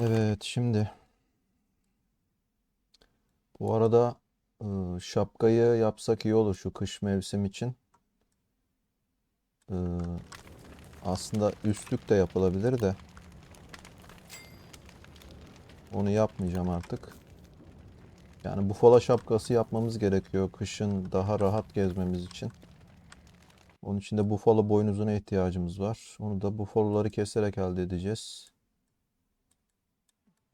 Evet şimdi bu arada şapkayı yapsak iyi olur şu kış mevsim için. Aslında üstlük de yapılabilir de onu yapmayacağım artık. Yani bufala şapkası yapmamız gerekiyor kışın daha rahat gezmemiz için. Onun için de bufalo boynuzuna ihtiyacımız var. Onu da bufaloları keserek elde edeceğiz.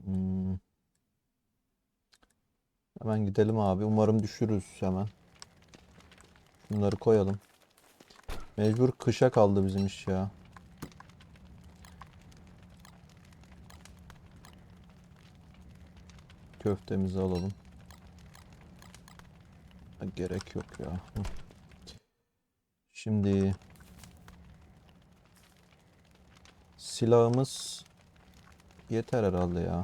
Hmm. Hemen gidelim abi. Umarım düşürürüz hemen. Bunları koyalım. Mecbur kışa kaldı bizim iş ya. Köftemizi alalım. Gerek yok ya. Şimdi silahımız yeter herhalde ya.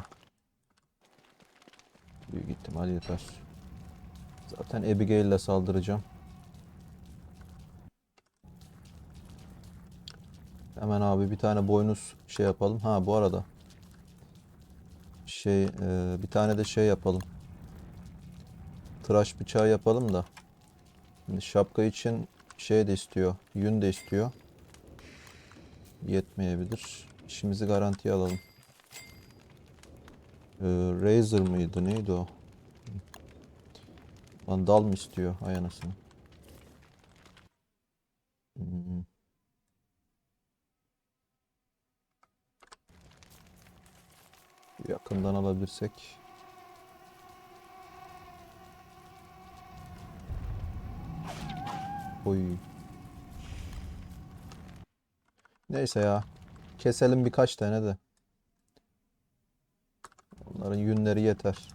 Büyük ihtimal yeter. Zaten Abigail ile saldıracağım. Hemen abi bir tane boynuz şey yapalım. Ha bu arada şey e, bir tane de şey yapalım. Tıraş bıçağı yapalım da. Şimdi şapka için şey de istiyor. Yün de istiyor. Yetmeyebilir. İşimizi garantiye alalım. Ee, Razer mıydı? Neydi o? Lan dal mı istiyor? Ay anasını. Hmm. Yakından alabilirsek. Oy. Neyse ya. Keselim birkaç tane de. Onların yünleri yeter.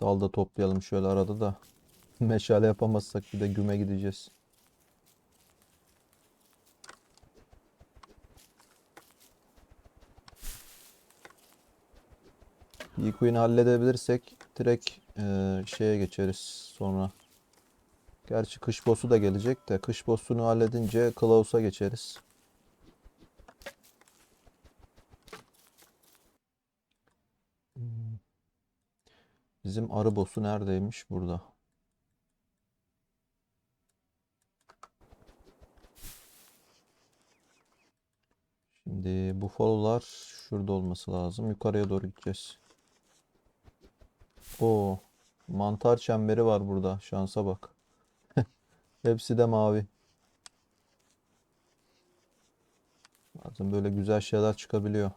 Dal da toplayalım şöyle arada da. Meşale yapamazsak bir de güme gideceğiz. Yikuin'i halledebilirsek direkt eee, şeye geçeriz sonra. Gerçi kış boss'u da gelecek de kış boss'unu halledince Klaus'a geçeriz. Bizim arı boss'u neredeymiş? Burada. Şimdi bufalolar şurada olması lazım. Yukarıya doğru gideceğiz. O mantar çemberi var burada. Şansa bak. Hepsi de mavi. Bazen böyle güzel şeyler çıkabiliyor.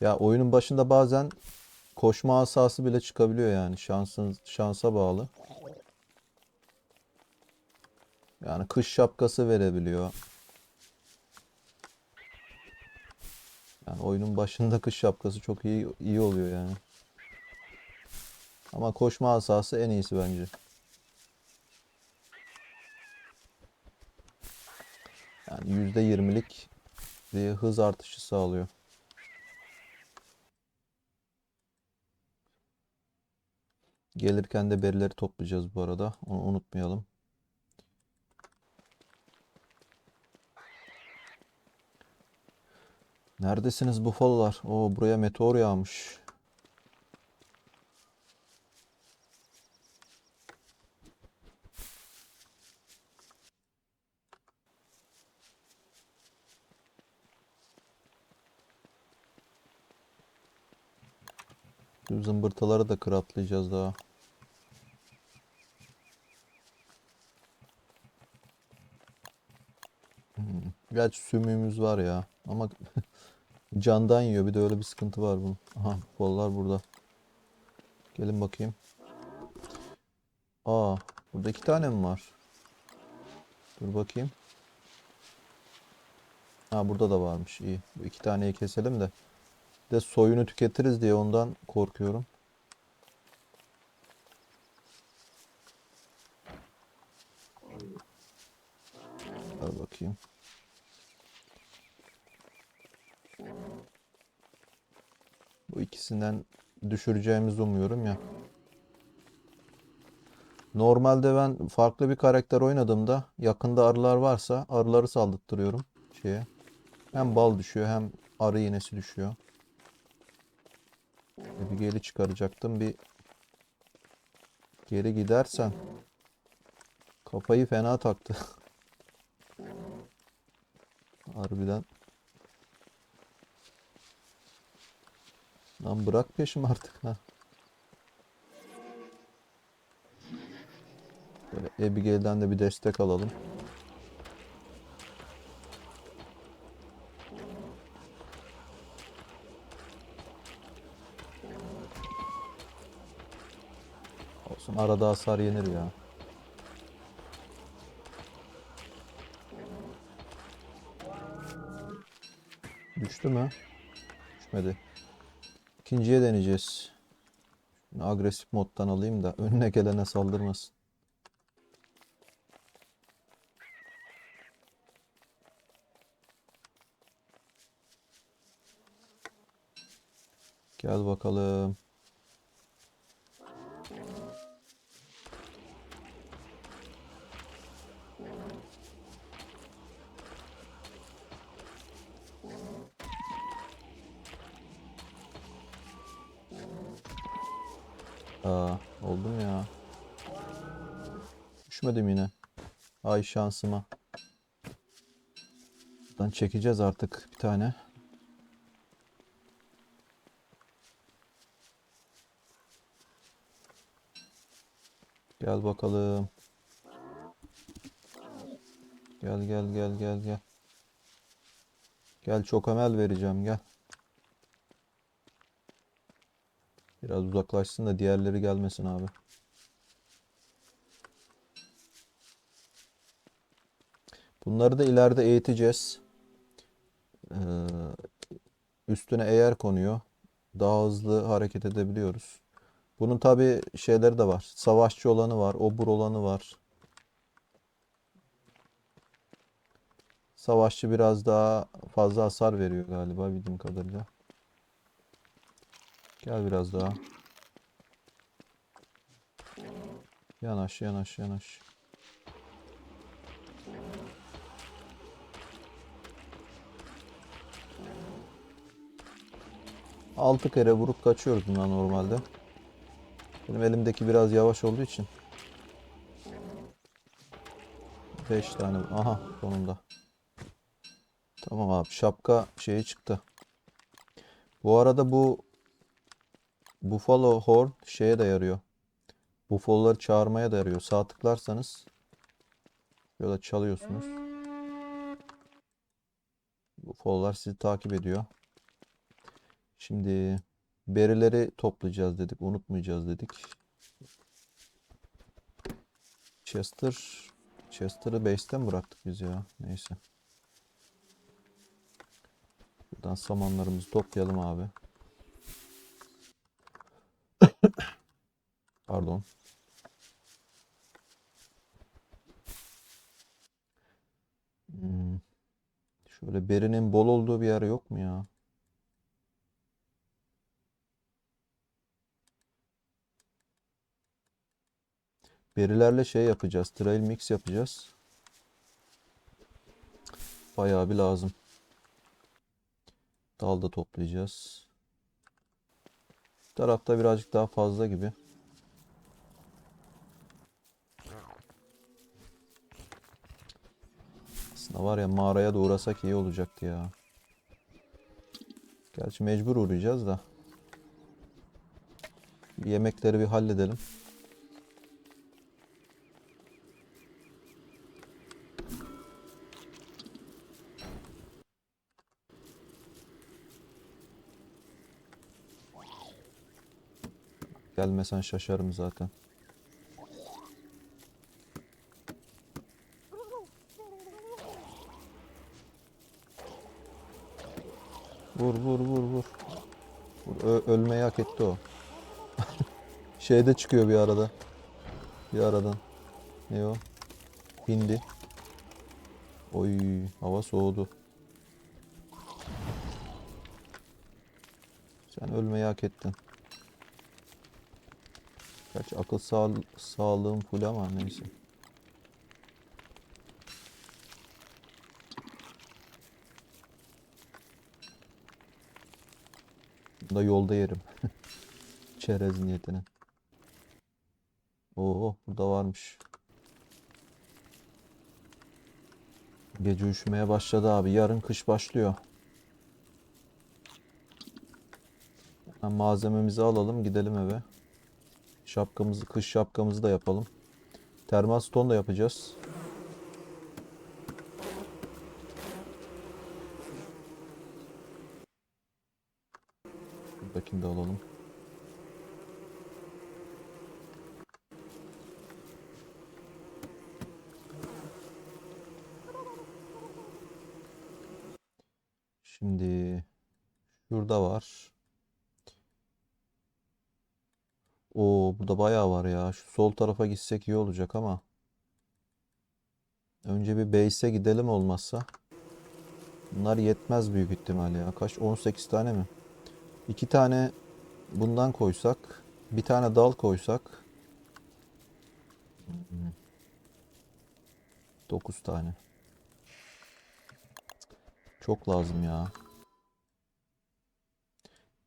Ya oyunun başında bazen koşma asası bile çıkabiliyor yani. Şansın şansa bağlı. Yani kış şapkası verebiliyor. Yani oyunun başında kış şapkası çok iyi iyi oluyor yani. Ama koşma asası en iyisi bence. Yani %20'lik bir hız artışı sağlıyor. Gelirken de berileri toplayacağız bu arada. Onu unutmayalım. Neredesiniz bufalolar? Oo buraya meteor yağmış. Şu zımbırtıları da kıratlayacağız daha. Hmm. Gerçi sümüğümüz var ya. Ama candan yiyor. Bir de öyle bir sıkıntı var bunun. Aha kollar burada. Gelin bakayım. Aa burada iki tane mi var? Dur bakayım. Ha burada da varmış. İyi. Bu iki taneyi keselim de. De soyunu tüketiriz diye ondan korkuyorum. Ver bakayım. Bu ikisinden düşüreceğimizi umuyorum ya. Normalde ben farklı bir karakter oynadığımda yakında arılar varsa arıları saldırttırıyorum şeye. Hem bal düşüyor hem arı iğnesi düşüyor. Abigail'i çıkaracaktım bir geri gidersen kafayı fena taktı. Harbiden. Lan bırak peşimi artık ha. Böyle Abigail'den de bir destek alalım. Olsun arada hasar yenir ya. Düştü mü? Düşmedi. İkinciye deneyeceğiz. Şunu agresif moddan alayım da önüne gelene saldırmasın. Gel bakalım. Düşmedim yine. Ay şansıma. Buradan çekeceğiz artık bir tane. Gel bakalım. Gel gel gel gel gel. Gel çok emel vereceğim gel. Biraz uzaklaşsın da diğerleri gelmesin abi. Bunları da ileride eğiteceğiz. Ee, üstüne eğer konuyor. Daha hızlı hareket edebiliyoruz. Bunun tabi şeyleri de var. Savaşçı olanı var. Obur olanı var. Savaşçı biraz daha fazla hasar veriyor galiba bildiğim kadarıyla. Gel biraz daha. Yanaş yanaş yanaş. Altı kere vurup kaçıyoruz bundan normalde. Benim elimdeki biraz yavaş olduğu için. 5 tane. Aha sonunda. Tamam abi şapka şeyi çıktı. Bu arada bu Buffalo Horn şeye de yarıyor. Buffalo'ları çağırmaya da yarıyor. Sağ tıklarsanız böyle çalıyorsunuz. Buffalo'lar sizi takip ediyor. Şimdi berileri toplayacağız dedik. Unutmayacağız dedik. Chester Chester'ı base'ten bıraktık biz ya. Neyse. Buradan samanlarımızı toplayalım abi. Pardon. Hmm. Şöyle berinin bol olduğu bir yer yok mu ya? Berilerle şey yapacağız. Trail mix yapacağız. Bayağı bir lazım. Dal da toplayacağız. Bu tarafta birazcık daha fazla gibi. Aslında var ya mağaraya da uğrasak iyi olacaktı ya. Gerçi mecbur uğrayacağız da. Yemekleri bir halledelim. Gelmesen şaşarım zaten. Vur vur vur vur. Vur, Ö- ölmeyi hak etti o. Şeyde çıkıyor bir arada. Bir aradan. Ne o? Hindi. Oy hava soğudu. Sen ölmeyi hak ettin. Gerçi akıl sağ, sağlığım full ama neyse. Da yolda yerim. Çerez niyetine. Oo burada varmış. Gece üşümeye başladı abi. Yarın kış başlıyor. Malzememizi alalım gidelim eve. Şapkamızı, kış şapkamızı da yapalım. Termal ston da yapacağız. Buradakini de alalım. Şimdi şurada var. Oo burada bayağı var ya. Şu sol tarafa gitsek iyi olacak ama. Önce bir base'e gidelim olmazsa. Bunlar yetmez büyük ihtimal ya. Kaç? 18 tane mi? 2 tane bundan koysak. Bir tane dal koysak. 9 tane. Çok lazım ya.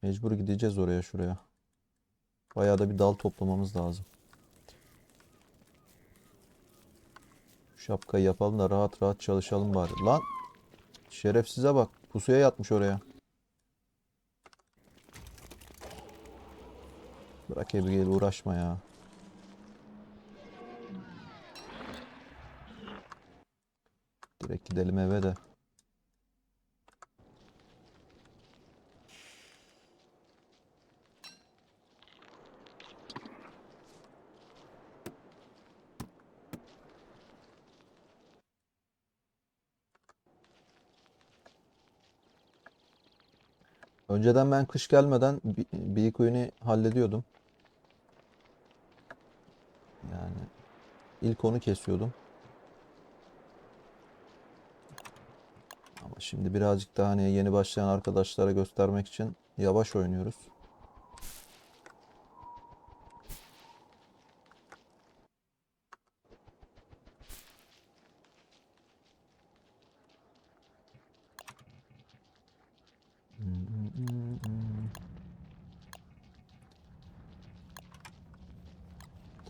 Mecbur gideceğiz oraya şuraya. Bayağı da bir dal toplamamız lazım. Şapkayı yapalım da rahat rahat çalışalım bari. Lan şerefsize bak. Pusuya yatmış oraya. Bırak Abigail uğraşma ya. Direkt gidelim eve de. Önceden ben kış gelmeden Bi- Big Queen'i hallediyordum. Yani ilk onu kesiyordum. Ama şimdi birazcık daha hani yeni başlayan arkadaşlara göstermek için yavaş oynuyoruz.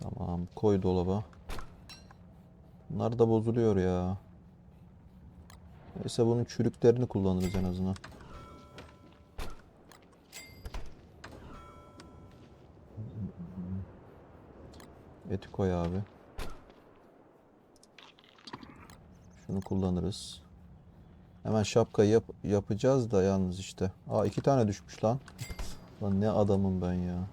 Tamam, koy dolaba. Bunlar da bozuluyor ya. Neyse bunun çürüklerini kullanırız en azından. Eti koy abi. Şunu kullanırız. Hemen şapkayı yap yapacağız da yalnız işte. Aa iki tane düşmüş lan. Lan ne adamım ben ya.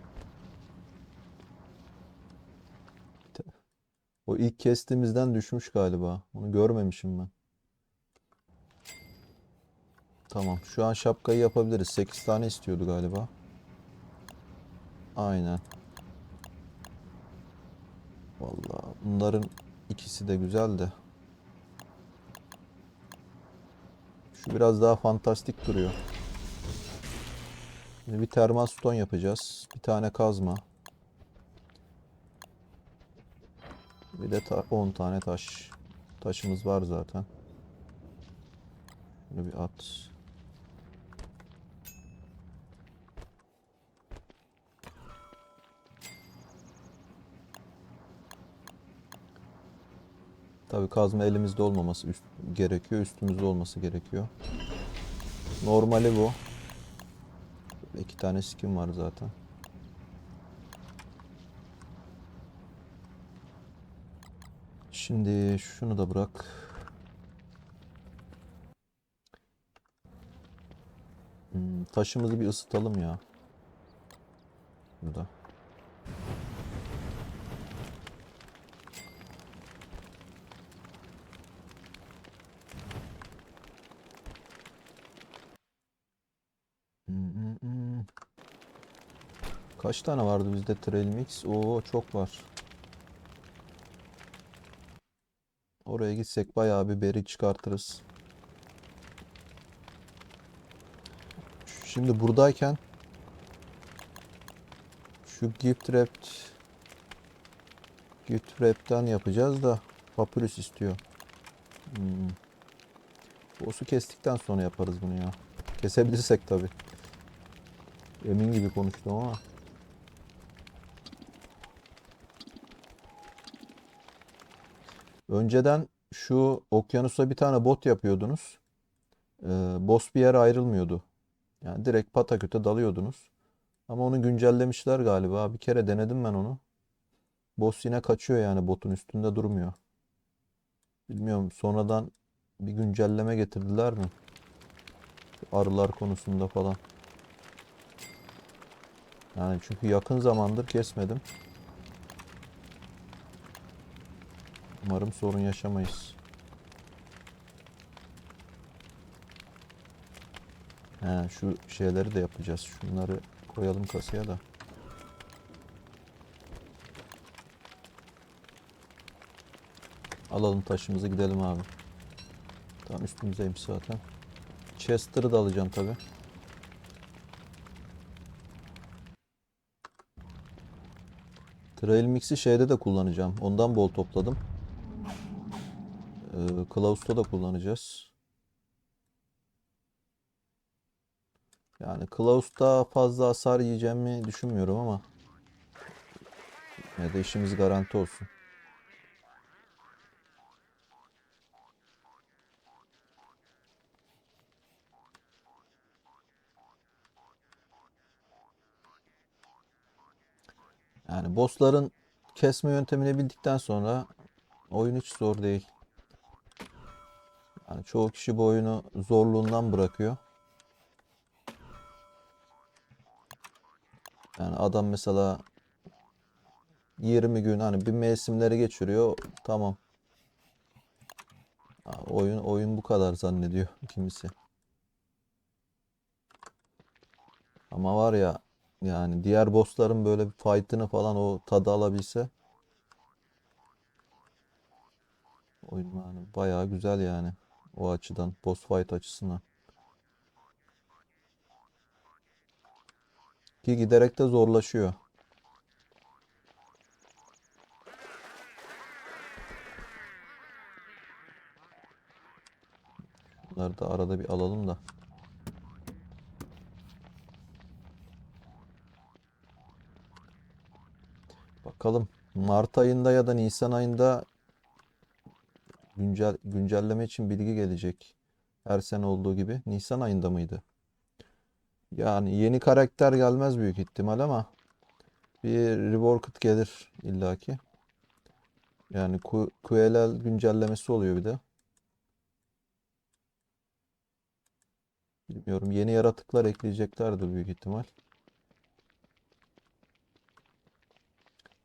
O ilk kestiğimizden düşmüş galiba. Onu görmemişim ben. Tamam. Şu an şapkayı yapabiliriz. 8 tane istiyordu galiba. Aynen. Vallahi bunların ikisi de güzel de. Şu biraz daha fantastik duruyor. Şimdi bir termal ston yapacağız. Bir tane kazma. Bir de ta- 10 tane taş. Taşımız var zaten. Şunu bir at. Tabii kazma elimizde olmaması üst- gerekiyor. Üstümüzde olması gerekiyor. Normali bu. İki tane skin var zaten. Şimdi şunu da bırak. Hmm, taşımızı bir ısıtalım ya. Burada. Hmm, hmm, hmm. Kaç tane vardı bizde trail mix? Oo çok var. Oraya gitsek bayağı bir beri çıkartırız. Şimdi buradayken şu gift wrapped Git wrap'ten yapacağız da papyrus istiyor. Hmm. Boss'u kestikten sonra yaparız bunu ya. Kesebilirsek tabi. Emin gibi konuştum ama. Önceden şu okyanusa bir tane bot yapıyordunuz. Ee, boss bir yere ayrılmıyordu. Yani direkt pataküte dalıyordunuz. Ama onu güncellemişler galiba. Bir kere denedim ben onu. Boss yine kaçıyor yani botun üstünde durmuyor. Bilmiyorum sonradan bir güncelleme getirdiler mi? Arılar konusunda falan. Yani çünkü yakın zamandır kesmedim. Umarım sorun yaşamayız. He, şu şeyleri de yapacağız. Şunları koyalım kasaya da. Alalım taşımızı gidelim abi. Tam üstümüzdeymiş zaten. Chester'ı da alacağım tabi. Trail Mix'i şeyde de kullanacağım. Ondan bol topladım. Ee, Klaus'ta da kullanacağız. Yani Klaus'ta fazla hasar yiyeceğimi düşünmüyorum ama ya da işimiz garanti olsun. Yani bossların kesme yöntemini bildikten sonra oyun hiç zor değil. Yani çoğu kişi bu oyunu zorluğundan bırakıyor. Yani adam mesela 20 gün hani bir mevsimleri geçiriyor. Tamam. Oyun oyun bu kadar zannediyor kimisi. Ama var ya yani diğer bossların böyle bir fight'ını falan o tadı alabilse oyun yani bayağı güzel yani o açıdan boss fight açısından. Ki giderek de zorlaşıyor. Bunları da arada bir alalım da. Bakalım Mart ayında ya da Nisan ayında güncel güncelleme için bilgi gelecek. Her sene olduğu gibi. Nisan ayında mıydı? Yani yeni karakter gelmez büyük ihtimal ama bir reworked gelir illaki. Yani Q- QLL güncellemesi oluyor bir de. Bilmiyorum. Yeni yaratıklar ekleyeceklerdir büyük ihtimal.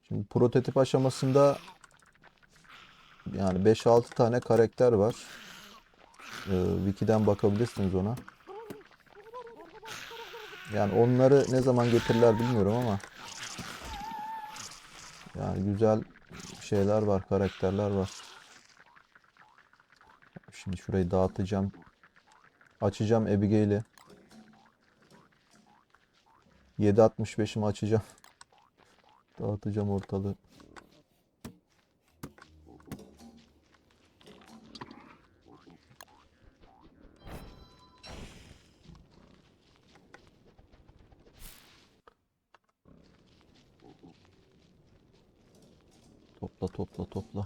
Şimdi prototip aşamasında yani 5-6 tane karakter var. Ee, Wiki'den bakabilirsiniz ona. Yani onları ne zaman getirirler bilmiyorum ama yani güzel şeyler var, karakterler var. Şimdi şurayı dağıtacağım. Açacağım Abigail'i. 7.65'imi açacağım. Dağıtacağım ortalığı. Topla topla topla.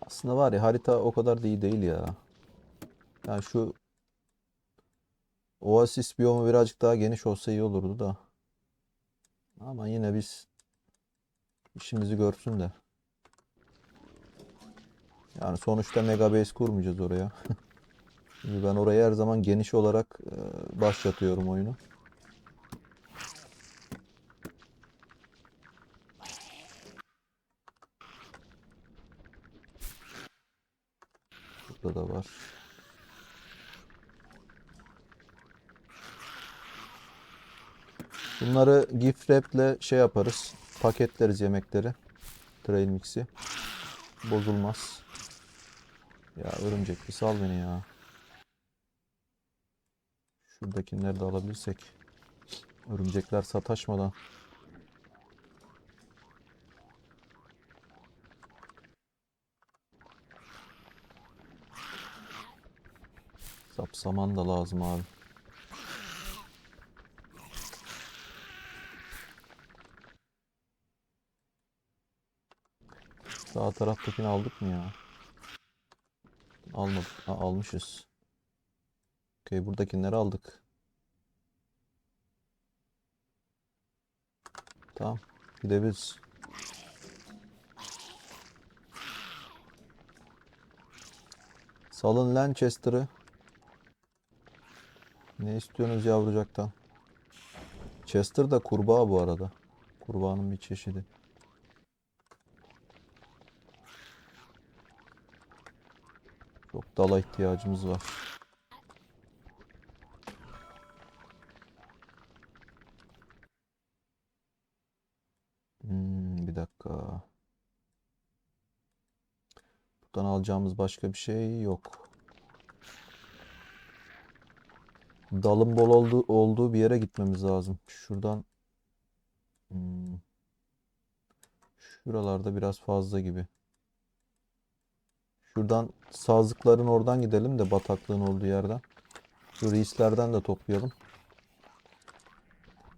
Aslında var ya harita o kadar da iyi değil ya. Yani şu Oasis biyomu birazcık daha geniş olsa iyi olurdu da. Ama yine biz işimizi görsün de. Yani sonuçta mega kurmayacağız oraya. Ben orayı her zaman geniş olarak e, başlatıyorum oyunu. Burada da var. Bunları gift wrap'le şey yaparız. Paketleriz yemekleri. Trail mix'i. Bozulmaz. Ya örümcek bir sal beni ya. Şuradakileri de alabilirsek. Örümcekler sataşmadan. Sapsaman da lazım abi. Sağ taraftakini aldık mı ya? Almadık. Ha, almışız. Okey buradakileri aldık. Tamam. Gidebiliriz. Salın Lancaster'ı. Ne istiyorsunuz yavrucaktan? Chester da kurbağa bu arada. Kurbağanın bir çeşidi. Çok dala ihtiyacımız var. Buradan alacağımız başka bir şey yok. Dalın bol olduğu, olduğu bir yere gitmemiz lazım. Şuradan hmm, şuralarda biraz fazla gibi. Şuradan sazlıkların oradan gidelim de bataklığın olduğu yerden. Şu reislerden de toplayalım.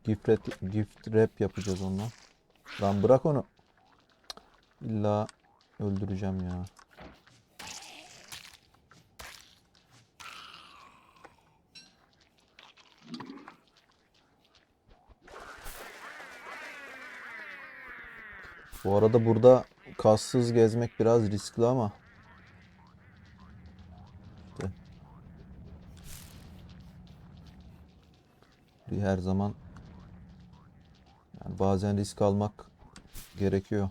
Gift rap, gift wrap yapacağız ondan. Lan bırak onu. İlla öldüreceğim ya. Bu arada burada kassız gezmek biraz riskli ama işte her zaman yani bazen risk almak gerekiyor.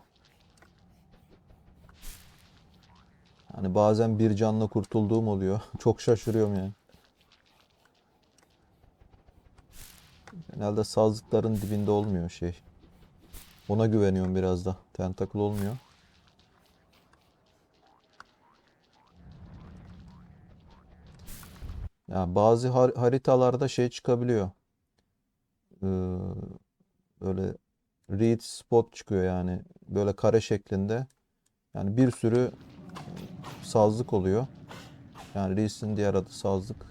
Hani bazen bir canla kurtulduğum oluyor. Çok şaşırıyorum yani. Genelde sazlıkların dibinde olmuyor şey. Ona güveniyorum biraz da. Tentacle olmuyor. Ya bazı har- haritalarda şey çıkabiliyor. Ee, böyle read spot çıkıyor yani. Böyle kare şeklinde. Yani bir sürü sazlık oluyor. Yani Reis'in diğer adı sazlık.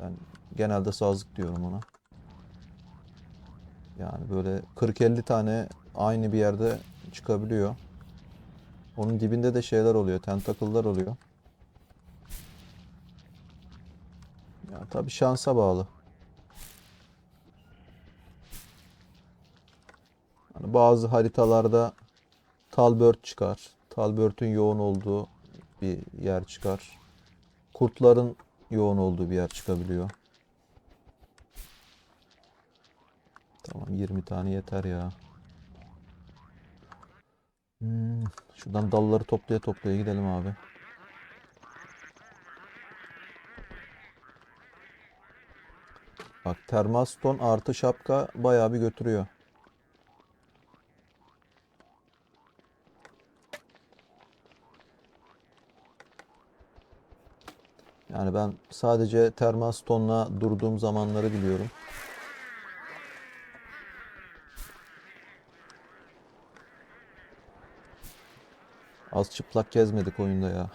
Ben genelde sazlık diyorum ona. Yani böyle 40-50 tane aynı bir yerde çıkabiliyor. Onun dibinde de şeyler oluyor, tentakıllar oluyor. Ya tabii şansa bağlı. Hani bazı haritalarda Talbert çıkar. Talbert'ün yoğun olduğu bir yer çıkar. Kurtların yoğun olduğu bir yer çıkabiliyor. Tamam 20 tane yeter ya. Hmm, şuradan dalları toplaya toplaya gidelim abi. Bak termaston artı şapka bayağı bir götürüyor. Yani ben sadece termastonla durduğum zamanları biliyorum. Az çıplak gezmedik oyunda ya.